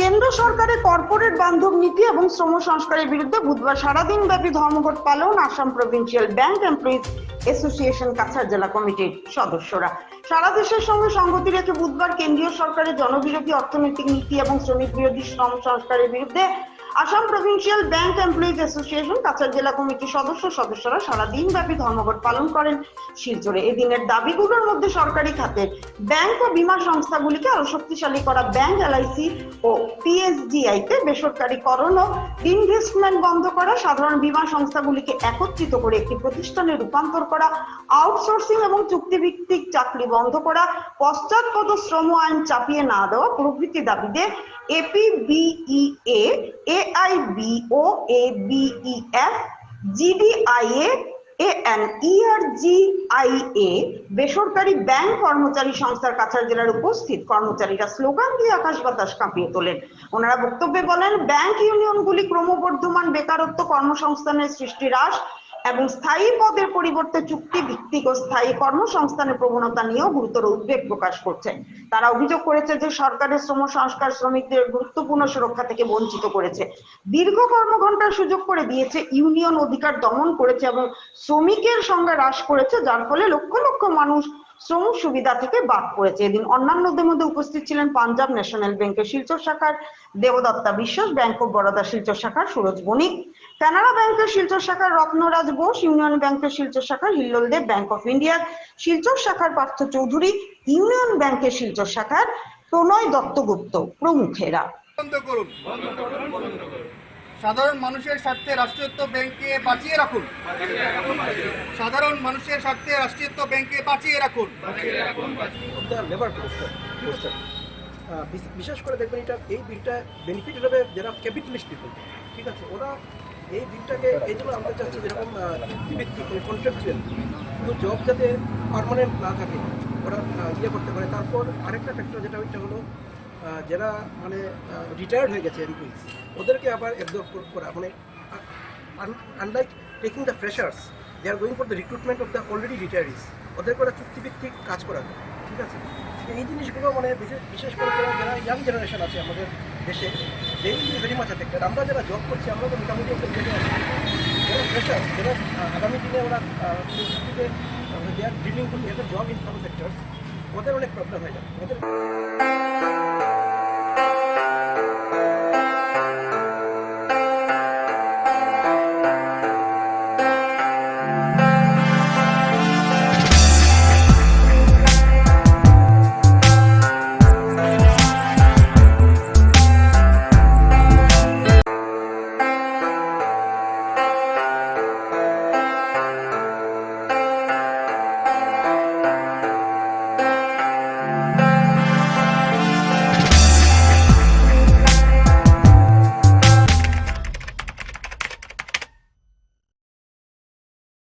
কেন্দ্র সরকারের কর্পোরেট বান্ধব নীতি এবং শ্রম সংস্কারের বিরুদ্ধে বুধবার সারাদিন ব্যাপী ধর্মঘট পালন Assam provincial bank employees association Cachar জেলা কমিটির সদস্যরা। সারা দেশের সঙ্গে সংগতি রেখে বুধবার কেন্দ্রীয় সরকারের জনবিরোধী অর্থনৈতিক নীতি এবং শ্রমিক বিরোধী শ্রম সংস্কারের বিরুদ্ধে Assam provincial bank employees association, Cachar জেলা কমিটির সদস্য সদস্যরা সারাদিন ব্যাপী ধর্মঘট পালন করেন শিলচরে। এদিনের দাবিগুলোর মধ্যে সরকারি খাতের ব্যাংক ও বীমা সংস্থাগুলিকে আরও শক্তিশালী করা ব্যাংক এলআইসি ও পিএসডিআই তে বেসরকারীকরণ ও ইনভেস্টমেন্ট বন্ধ করা, সাধারণ বীমা সংস্থাগুলিকে একত্রিত করে একটি প্রতিষ্ঠানে রূপান্তর করা, আউটসোর্সিং এবং চুক্তিভিত্তিক চাকরি বন্ধ করা, পশ্চাৎপদ শ্রম আইন চাপিয়ে না দেওয়া প্রভৃতি দাবিতে এপিবিইএ এআইবিও এবিইএফ জিডিআইএ এএনইআরজিআইএ বেসরকারি ব্যাংক কর্মচারী সংস্থার কাছাড় জেলার উপস্থিত কর্মচারীরা স্লোগান দিয়ে আকাশ বাতাস কাঁপিয়ে তোলেন। ওনারা বক্তব্যে বলেন, ব্যাংক ইউনিয়নগুলি ক্রমবর্ধমান বেকারত্ব কর্মসংস্থানের সৃষ্টি হ্রাস এবং স্থায়ী পদের পরিবর্তে চুক্তি ভিত্তিক ও স্থায়ী কর্মসংস্থানের প্রবণতা নিয়েও গুরুতর উদ্বেগ প্রকাশ করছে। তারা অভিযোগ করেছে যে সরকারের শ্রম সংস্কার শ্রমিকদের গুরুত্বপূর্ণ সুরক্ষা থেকে বঞ্চিত করেছে। দীর্ঘ কর্মঘণ্টার সুযোগ করে দিয়েছে, ইউনিয়ন অধিকার দমন করেছে এবং শ্রমিকের সংখ্যা হ্রাস করেছে, যার ফলে লক্ষ লক্ষ মানুষ শ্রম সুবিধা থেকে বাদ পড়েছে। এদিন অন্যান্যদের মধ্যে উপস্থিত ছিলেন পাঞ্জাব ন্যাশনাল ব্যাংকের শিলচর শাখার দেবদত্তা বিশ্বাস, ব্যাংক অফ বরোদা শিলচর শাখার সুরজ বণিক, কানাড়া ব্যাংকের শিলচর শাখার রত্নরাজ বোস, ইউনিয়ন ব্যাংকের শিলচর শাখার হিল্লোল দেব, ব্যাংক অফ ইন্ডিয়ার শিলচর শাখার পার্থ চৌধুরী, ইউনিয়ন ব্যাংকের শিলচর শাখার প্রণয় দত্তগুপ্ত প্রমুখেরা। সাধারণ মানুষের স্বার্থে রাষ্ট্রায়ত্ত ব্যাংকে বাঁচিয়ে রাখুন। সাধারণ মানুষের স্বার্থে রাষ্ট্রায়ত্ত ব্যাংকে বাঁচিয়ে রাখুন। বিশেষ করে দেখবেন এটা, এই বিলটা বেনিফিট হবে যারা ক্যাপিটালিস্ট পিপল ঠিক আছে, ওরা এই বিলটাকে, এই জন্য আমরা চাচ্ছি যেরকম চুক্তিভিত্তিক কন্ট্রাকচুয়াল কিন্তু জব যাতে পারমানেন্ট না থাকে, ওরা ইয়ে করতে পারে। তারপর আরেকটা ফ্যাক্টর যেটা ওইটা হলো যারা মানে রিটায়ার্ড হয়ে গেছে এমপ্লয়িজ ওদেরকে আবার অ্যাবজর্ব করা মানে unlike taking the freshers they are going for the recruitment of the already retirees ওদেরকে ওরা চুক্তিভিত্তিক কাজ করাবে ঠিক আছে? এই জিনিসগুলো মানে বিশেষ করে যারা- ইয়াং জেনারেশন আছে আমাদের দেশে দে ভেরি মাচ এফেক্টেড আমরা যারা জব করছি, আমরা তো মোটামুটি একটা আছি যারা ফ্রেশার যারা আগামী দিনে ওরা they are with job in some sector ওদের অনেক প্রবলেম হয়ে যাবে। ওদের